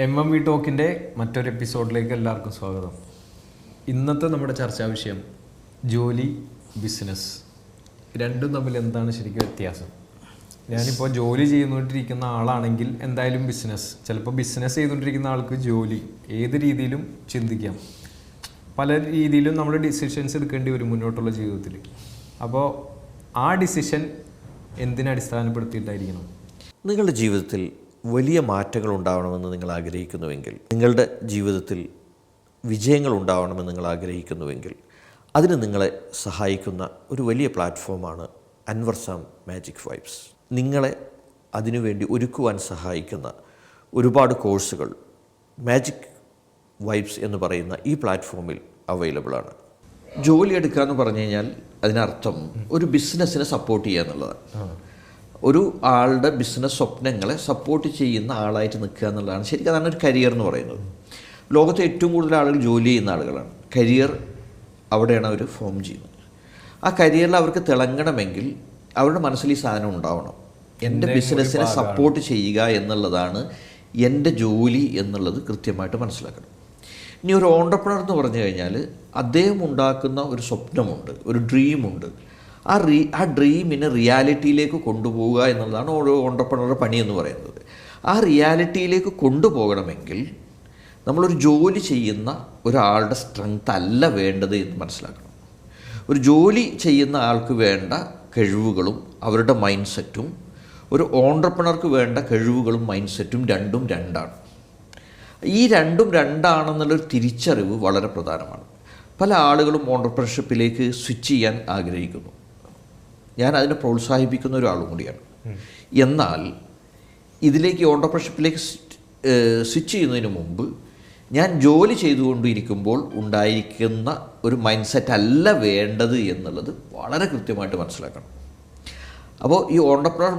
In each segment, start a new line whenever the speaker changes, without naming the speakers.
M M V ടോക്കിന്റെ മറ്റൊരു എപ്പിസോഡിലേക്ക് എല്ലാവർക്കും സ്വാഗതം. ഇന്നത്തെ നമ്മുടെ ചർച്ചാ വിഷയം ജോലി ബിസിനസ്. രണ്ടും തമ്മിൽ എന്താണ് ശരിക്കും വ്യത്യാസം? ഞാനിപ്പോൾ ജോലി ചെയ്തുകൊണ്ടിരിക്കുന്ന ആളാണെങ്കിൽ എന്തായാലും ബിസിനസ്. ചിലപ്പോൾ ബിസിനസ് ചെയ്തുകൊണ്ടിരിക്കുന്ന ആൾക്ക് ജോലി. ഏത് രീതിയിലും ചിന്തിക്കാം. പല രീതിയിലും നമ്മൾ ഡിസിഷൻസ് എടുക്കേണ്ടി വരും മുന്നോട്ടുള്ള ജീവിതത്തിൽ. അപ്പോൾ ആ ഡിസിഷൻ എന്തിനടിസ്ഥാനപ്പെടുത്തിയിട്ടായിരിക്കണം
നിങ്ങളുടെ ജീവിതത്തിൽ വലിയ മാറ്റങ്ങൾ ഉണ്ടാവണമെന്ന് നിങ്ങൾ ആഗ്രഹിക്കുന്നുവെങ്കിൽ നിങ്ങളുടെ ജീവിതത്തിൽ വിജയങ്ങൾ ഉണ്ടാവണമെന്ന് നിങ്ങൾ ആഗ്രഹിക്കുന്നുവെങ്കിൽ അതിന് നിങ്ങളെ സഹായിക്കുന്ന ഒരു വലിയ പ്ലാറ്റ്ഫോമാണ് അൻവർസാം മാജിക് വൈബ്സ്. നിങ്ങളെ അതിനുവേണ്ടി ഒരുക്കുവാൻ സഹായിക്കുന്ന ഒരുപാട് കോഴ്സുകൾ മാജിക് വൈബ്സ് എന്ന് പറയുന്ന ഈ പ്ലാറ്റ്ഫോമിൽ അവൈലബിൾ ആണ്. ജോലി എടുക്കുക എന്ന് പറഞ്ഞു കഴിഞ്ഞാൽ അതിനർത്ഥം ഒരു ബിസിനസ്സിനെ സപ്പോർട്ട് ചെയ്യുക എന്നുള്ളതാണ്. ഒരു ആളുടെ ബിസിനസ് സ്വപ്നങ്ങളെ സപ്പോർട്ട് ചെയ്യുന്ന ആളായിട്ട് നിൽക്കുക എന്നുള്ളതാണ്. ശരിക്കും അതാണ് ഒരു കരിയർ എന്ന് പറയുന്നത്. ലോകത്തെ ഏറ്റവും കൂടുതൽ ആളുകൾ ജോലി ചെയ്യുന്ന ആളുകളാണ്. കരിയർ അവിടെയാണ് അവർ ഫോം ചെയ്യുന്നത്. ആ കരിയറിൽ അവർക്ക് തിളങ്ങണമെങ്കിൽ അവരുടെ മനസ്സിൽ ഈ സാധനം ഉണ്ടാവണം. എന്റെ ബിസിനസ്സിനെ സപ്പോർട്ട് ചെയ്യുക എന്നുള്ളതാണ് എന്റെ ജോലി എന്നുള്ളത് കൃത്യമായിട്ട് മനസ്സിലാക്കണം. ഇനി ഒരു ഓണ്ടർപ്രണർ എന്ന് പറഞ്ഞു കഴിഞ്ഞാൽ അദ്ദേഹം ഉണ്ടാക്കുന്ന ഒരു സ്വപ്നമുണ്ട് ഒരു ഡ്രീമുണ്ട് ആ റീ ആ ഡ്രീമിനെ റിയാലിറ്റിയിലേക്ക് കൊണ്ടുപോവുക എന്നുള്ളതാണ് ഓരോ ഓണ്ടർപ്രണറുടെ പണി എന്ന് പറയുന്നത്. ആ റിയാലിറ്റിയിലേക്ക് കൊണ്ടുപോകണമെങ്കിൽ നമ്മളൊരു ജോലി ചെയ്യുന്ന ഒരാളുടെ സ്ട്രെങ്ത് അല്ല വേണ്ടത് എന്ന് മനസ്സിലാക്കണം. ഒരു ജോലി ചെയ്യുന്ന ആൾക്ക് വേണ്ട കഴിവുകളും അവരുടെ മൈൻഡ് സെറ്റും ഒരു ഓണ്ടർപ്രണർക്ക് വേണ്ട കഴിവുകളും മൈൻഡ് സെറ്റും രണ്ടും രണ്ടാണ്. ഈ രണ്ടും രണ്ടാണെന്നുള്ളൊരു തിരിച്ചറിവ് വളരെ പ്രധാനമാണ്. പല ആളുകളും ഓണ്ടർപ്രണർഷിപ്പിലേക്ക് സ്വിച്ച് ചെയ്യാൻ ആഗ്രഹിക്കുന്നു. ഞാൻ അതിനെ പ്രോത്സാഹിപ്പിക്കുന്ന ഒരാളും കൂടിയാണ്. എന്നാൽ ഇതിലേക്ക് ഓണ്ടർപ്രഷിപ്പിലേക്ക് സ്വിച്ച് ചെയ്യുന്നതിന് മുമ്പ് ഞാൻ ജോലി ചെയ്തുകൊണ്ടിരിക്കുമ്പോൾ ഉണ്ടായിരിക്കുന്ന ഒരു മൈൻഡ് സെറ്റ് അല്ല വേണ്ടത് എന്നുള്ളത് വളരെ കൃത്യമായിട്ട് മനസ്സിലാക്കണം. അപ്പോൾ ഈ ഓണ്ടർപ്രണർ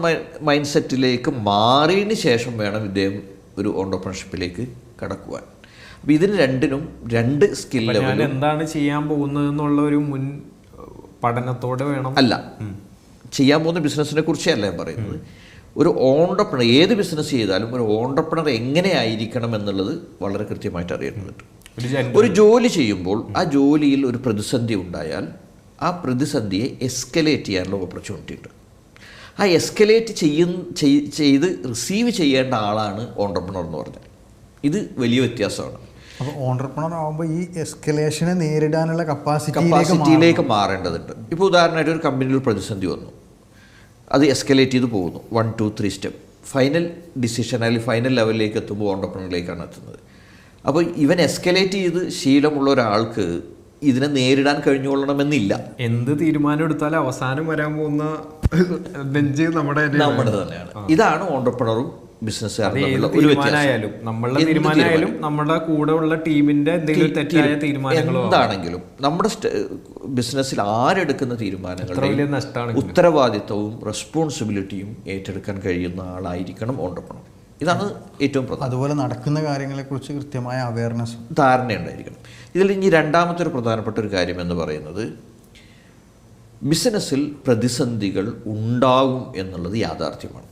മൈൻഡ് സെറ്റിലേക്ക് മാറിയതിന് ശേഷം വേണം ഇദ്ദേഹം ഒരു ഓണ്ടർപ്രണർഷിപ്പിലേക്ക് കടക്കുവാൻ. അപ്പോൾ ഇതിന് രണ്ടിനും രണ്ട് സ്കിൽ
എന്താണ് ചെയ്യാൻ പോകുന്നത് എന്നുള്ള ഒരു മുൻ പഠനത്തോടെ വേണം.
അല്ല. ചെയ്യാൻ പോകുന്ന ബിസിനസ്സിനെ കുറിച്ചല്ല ഞാൻ പറയുന്നത്? ഒരു ഓണ്ടർപ്രണർ ഏത് ബിസിനസ് ചെയ്താലും ഒരു ഓണ്ടർപ്രണർ എങ്ങനെയായിരിക്കണം എന്നുള്ളത് വളരെ കൃത്യമായിട്ട് അറിയേണ്ടതുണ്ട്.
ഒരു
ജോലി ചെയ്യുമ്പോൾ ആ ജോലിയിൽ ഒരു പ്രതിസന്ധി ഉണ്ടായാൽ ആ പ്രതിസന്ധിയെ എസ്കലേറ്റ് ചെയ്യാനുള്ള ഓപ്പർച്യൂണിറ്റി ഉണ്ട്. ആ എസ്കലേറ്റ് ചെയ്യുന്ന ചെയ്ത് റിസീവ് ചെയ്യേണ്ട ആളാണ് ഓണ്ടർപ്രണർ എന്ന് പറഞ്ഞാൽ. ഇത് വലിയ വ്യത്യാസമാണ്.
അപ്പോൾ ഓണ്ടർപ്രണർ ആകുമ്പോൾ ഈ എസ്കലേഷനെ നേരിടാനുള്ള കപ്പാസിറ്റിയിലേക്ക്
മാറേണ്ടതുണ്ട്. ഇപ്പോൾ ഉദാഹരണമായിട്ട് ഒരു കമ്പനിയിൽ ഒരു പ്രതിസന്ധി വന്നു. അത് എസ്കലേറ്റ് ചെയ്ത് പോകുന്നു. One two three step final decision അല്ലെങ്കിൽ ഫൈനൽ ലെവലിലേക്ക് എത്തുമ്പോൾ ഓണ്ടർപ്രണറിലേക്കാണ് എത്തുന്നത്. അപ്പോൾ ഇവൻ എസ്കലേറ്റ് ചെയ്ത് ശീലമുള്ള ഒരാൾക്ക് ഇതിനെ നേരിടാൻ കഴിഞ്ഞുകൊള്ളണമെന്നില്ല.
എന്ത് തീരുമാനം എടുത്താലും അവസാനം വരാൻ പോകുന്ന ബെഞ്ച് നമ്മുടെ തന്നെയാണ്.
നമ്മുടെ തന്നെയാണ്. ഇതാണ് ഓണ്ടർപ്രണറും ബിസിനസ്സുകാരും
നമ്മളുടെ തീരുമാനമായാലും നമ്മുടെ കൂടെ ഉള്ള ടീമിന്റെ എന്തെങ്കിലും തെറ്റായ തീരുമാനങ്ങളോ
എന്താണെങ്കിലും നമ്മുടെ ബിസിനസ്സിൽ ആരെടുക്കുന്ന
തീരുമാനങ്ങൾ ഉത്തരവാദിത്തവും
ഉത്തരവാദിത്വവും റെസ്പോൺസിബിലിറ്റിയും ഏറ്റെടുക്കാൻ കഴിയുന്ന ആളായിരിക്കണം ഓണ്ടർപ്രണർ ഇതാണ് ഏറ്റവും പ്രധാനം.
അതുപോലെ നടക്കുന്ന കാര്യങ്ങളെക്കുറിച്ച് കൃത്യമായ അവയർനെസ്
ധാരണയുണ്ടായിരിക്കണം. ഇതിൽ ഇനി രണ്ടാമത്തെ ഒരു പ്രധാനപ്പെട്ട ഒരു കാര്യം എന്ന് പറയുന്നത് ബിസിനസ്സിൽ പ്രതിസന്ധികൾ ഉണ്ടാകും എന്നുള്ളത് യാഥാർത്ഥ്യമാണ്.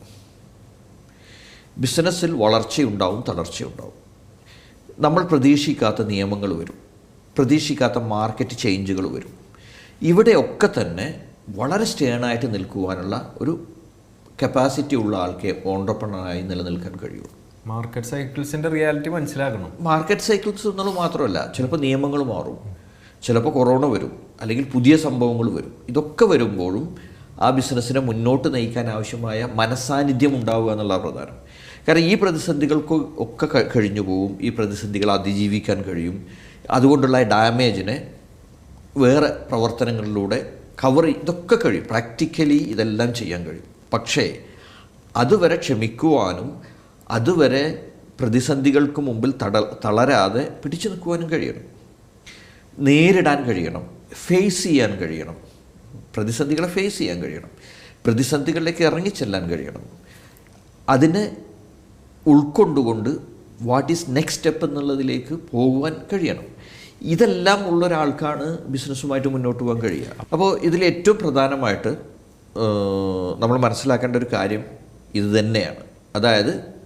ബിസിനസ്സിൽ വളർച്ചയുണ്ടാവും തളർച്ചയുണ്ടാവും. നമ്മൾ പ്രതീക്ഷിക്കാത്ത നിയമങ്ങൾ വരും. പ്രതീക്ഷിക്കാത്ത മാർക്കറ്റ് ചേഞ്ചുകൾ വരും. ഇവിടെയൊക്കെ തന്നെ വളരെ സ്റ്റേണായിട്ട് നിൽക്കുവാനുള്ള ഒരു കപ്പാസിറ്റി ഉള്ള ആൾക്കേ ഓണ്ടർപ്രണറായി നിലനിൽക്കാൻ കഴിയുള്ളൂ.
മാർക്കറ്റ് സൈക്കിൾസിന്റെ റിയാലിറ്റി മനസ്സിലാക്കണം
മാർക്കറ്റ് സൈക്കിൾസ് എന്നുള്ളത് മാത്രമല്ല ചിലപ്പോൾ നിയമങ്ങൾ മാറും. ചിലപ്പോൾ കൊറോണ വരും അല്ലെങ്കിൽ പുതിയ സംഭവങ്ങൾ വരും. ഇതൊക്കെ വരുമ്പോഴും ആ ബിസിനസ്സിനെ മുന്നോട്ട് നയിക്കാൻ ആവശ്യമായ മനസാന്നിധ്യം ഉണ്ടാവുക എന്നുള്ള പ്രധാനം കാരണം ഈ പ്രതിസന്ധികൾക്ക് ഒക്കെ കഴിഞ്ഞു പോവും. ഈ പ്രതിസന്ധികൾ അതിജീവിക്കാൻ കഴിയും. അതുകൊണ്ടുള്ള ഡാമേജിനെ വേറെ പ്രവർത്തനങ്ങളിലൂടെ കവർ ഇതൊക്കെ കഴിയും. പ്രാക്ടിക്കലി ഇതെല്ലാം ചെയ്യാൻ കഴിയും. പക്ഷേ അതുവരെ ക്ഷമിക്കുവാനും അതുവരെ പ്രതിസന്ധികൾക്ക് മുമ്പിൽ തട തളരാതെ പിടിച്ചു നിൽക്കുവാനും കഴിയണം. നേരിടാൻ കഴിയണം. ഫേസ് ചെയ്യാൻ കഴിയണം. പ്രതിസന്ധികളെ ഫേസ് ചെയ്യാൻ കഴിയണം. പ്രതിസന്ധികളിലേക്ക് ഇറങ്ങിച്ചെല്ലാൻ കഴിയണം. അതിനെ ഉൾക്കൊണ്ടുകൊണ്ട് വാട്ട് ഈസ് നെക്സ്റ്റ് സ്റ്റെപ്പ് എന്നുള്ളതിലേക്ക് പോകുവാൻ കഴിയണം. ഇതെല്ലാം ഉള്ള ഒരാൾക്കാണ് ബിസിനസ്സുമായിട്ട് മുന്നോട്ട് പോകാൻ കഴിയുക. അപ്പോൾ ഇതിൽ ഏറ്റവും പ്രധാനമായിട്ട് നമ്മൾ മനസ്സിലാക്കേണ്ട ഒരു കാര്യം ഇത് തന്നെയാണ്. അതായത്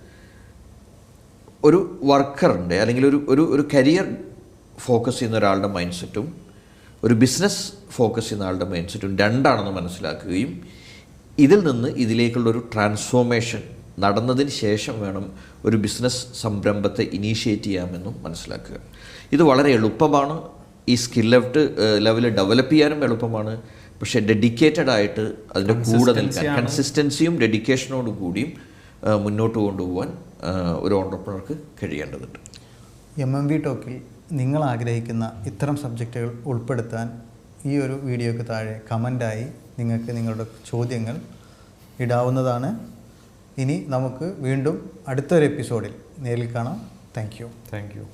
ഒരു വർക്കറിന്റെ അല്ലെങ്കിൽ ഒരു ഒരു കരിയർ ഫോക്കസ് ചെയ്യുന്ന ഒരാളുടെ മൈൻഡ് സെറ്റും ഒരു ബിസിനസ് ഫോക്കസ് ചെയ്യുന്ന ആളുടെ മൈൻഡ് സെറ്റും രണ്ടാണെന്ന് മനസ്സിലാക്കുകയും ഇതിൽ നിന്ന് ഇതിലേക്കുള്ള ഒരു ട്രാൻസ്ഫോർമേഷൻ നടന്നതിന് ശേഷം വേണം ഒരു ബിസിനസ് സംരംഭത്തെ ഇനീഷ്യേറ്റ് ചെയ്യാമെന്നും മനസ്സിലാക്കുക. ഇത് വളരെ എളുപ്പമാണ്. ഈ സ്കിൽ ലെഫ്റ്റ് ലെവൽ ഡെവലപ്പ് ചെയ്യാനും എളുപ്പമാണ്. പക്ഷേ ഡെഡിക്കേറ്റഡ് ആയിട്ട് അതിന്റെ കൂടെ നിൽക്കാൻ കൺസിസ്റ്റൻസിയും ഡെഡിക്കേഷനോടും കൂടിയും മുന്നോട്ട് കൊണ്ടുപോകാൻ ഒരു ഓണ്ടർപ്രണർക്ക് കഴിയേണ്ടതുണ്ട്.
എം എം വി ടോക്കിൽ നിങ്ങൾ ആഗ്രഹിക്കുന്ന ഇത്തരം സബ്ജക്റ്റുകൾ ഉൾപ്പെടുത്താൻ ഈ ഒരു വീഡിയോയ്ക്ക് താഴെ കമന്റായി നിങ്ങൾക്ക് നിങ്ങളുടെ ചോദ്യങ്ങൾ ഇടാവുന്നതാണ്. ഇനി നമുക്ക് വീണ്ടും അടുത്തൊരു എപ്പിസോഡിൽ നേരിൽ കാണാം. Thank you.
Thank you.